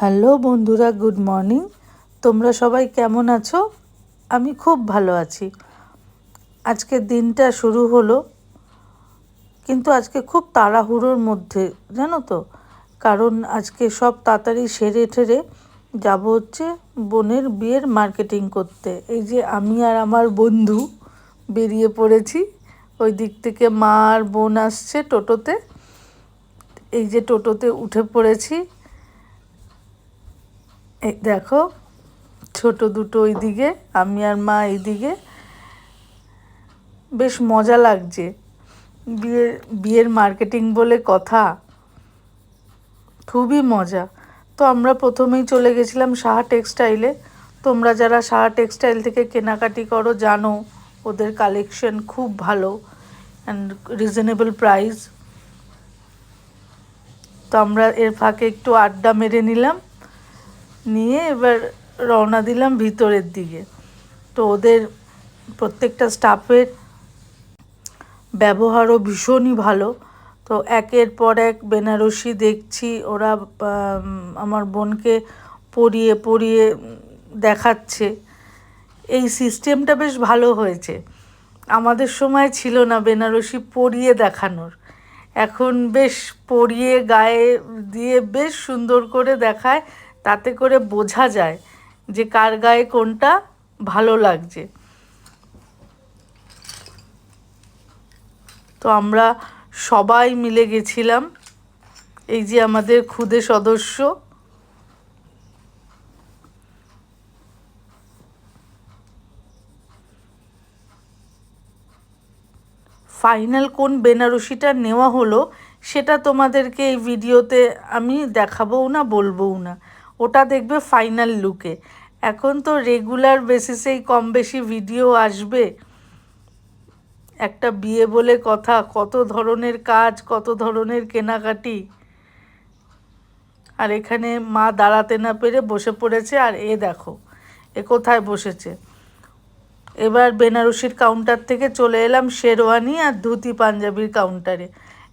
Hello বন্ধুরা, good morning. তোমরা সবাই কেমন আছো? আমি খুব ভালো আছি। আজকের দিনটা শুরু হলো, কিন্তু আজকে খুব তাড়াহুড়োর মধ্যে, জানো তো? কারণ আজকে সব তাড়াতাড়ি সেরে ঠেরে যাব হচ্ছে বোনের বিয়ের মার্কেটিং করতে। এই যে আমি আর আমার বন্ধু বেরিয়ে পড়েছি, ওই দিক থেকে মা আর বোন আসছে টোটোতে। এই যে টোটোতে উঠে পড়েছি এই দেখো, ছোট দুটো ওই দিকে আমি আর মা এইদিকে। বেশ মজা লাগছে। বিয়ের বিয়ের মার্কেটিং বলে কথা। খুবই মজা। তো আমরা প্রথমেই চলে গেছিলাম সাহা টেক্সটাইলে তোমরা যারা সাহা টেক্সটাইল থেকে কেনাকাটি করো, জানো ওদের কালেকশন খুব ভালো অ্যান্ড রিজনেবল প্রাইস তো আমরা এর ফাঁকে একটু আড্ডা মেরে নিলাম। নিয়ে এবার রওনা দিলাম ভিতরের দিকে। তো ওদের প্রত্যেকটা স্টাফের ব্যবহারও ভীষণই ভালো। তো একের পর এক বেনারসি দেখছি, ওরা আমার বোনকে পরিয়ে পরিয়ে দেখাচ্ছে। এই সিস্টেমটা বেশ ভালো হয়েছে। আমাদের সময় ছিল না বেনারসি পরিয়ে দেখানোর। এখন বেশ পরিয়ে, গায়ে দিয়ে বেশ সুন্দর করে দেখায় তাতে করে বোঝা যায় যে কার গায়ে কোনটা ভালো লাগছে। তো আমরা সবাই মিলে গেছিলাম, এই যে আমাদের খুদে সদস্য। ফাইনাল কোন বেনারসিটা নেওয়া হলো, সেটা তোমাদেরকে এই ভিডিওতে আমি দেখাবও না, বলবও না। ওটা দেখবে ফাইনাল লুকে এখন তো রেগুলার বেসিসেই কম বেশি ভিডিও আসবে। একটা বিয়ে বলে কথা, কত ধরনের কাজ, কত ধরনের কেনাকাটি। আর এখানে মা দাঁড়াতে না পেরে বসে পড়েছে, আর এ দেখো, এ কোথায় বসেছে। এবার বেনারসির কাউন্টার থেকে চলে এলাম শেরওয়ানি আর ধুতি পাঞ্জাবির কাউন্টারে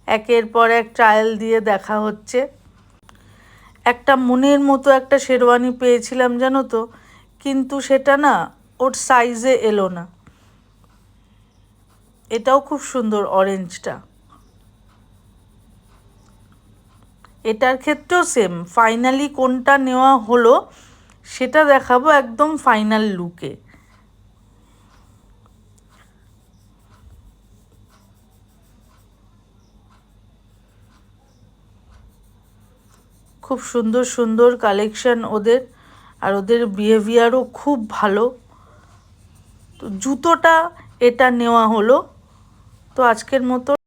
একের পর এক ট্রায়াল দিয়ে দেখা হচ্ছে। একটা মনের মতো একটা শেরওয়ানি পেয়েছিলাম, জানো তো? কিন্তু সেটা না, ওর সাইজে এলো না। এটাও খুব সুন্দর অরেঞ্জটা এটার ক্ষেত্রেও সেম ফাইনালি কোনটা নেওয়া হলো, সেটা দেখাবো একদম ফাইনাল লুকে খুব সুন্দর সুন্দর কালেকশান ওদের। আর ওদের বিহেভিয়ারও খুব ভালো। তো জুতোটা এটা নেওয়া হলো। তো আজকের মতো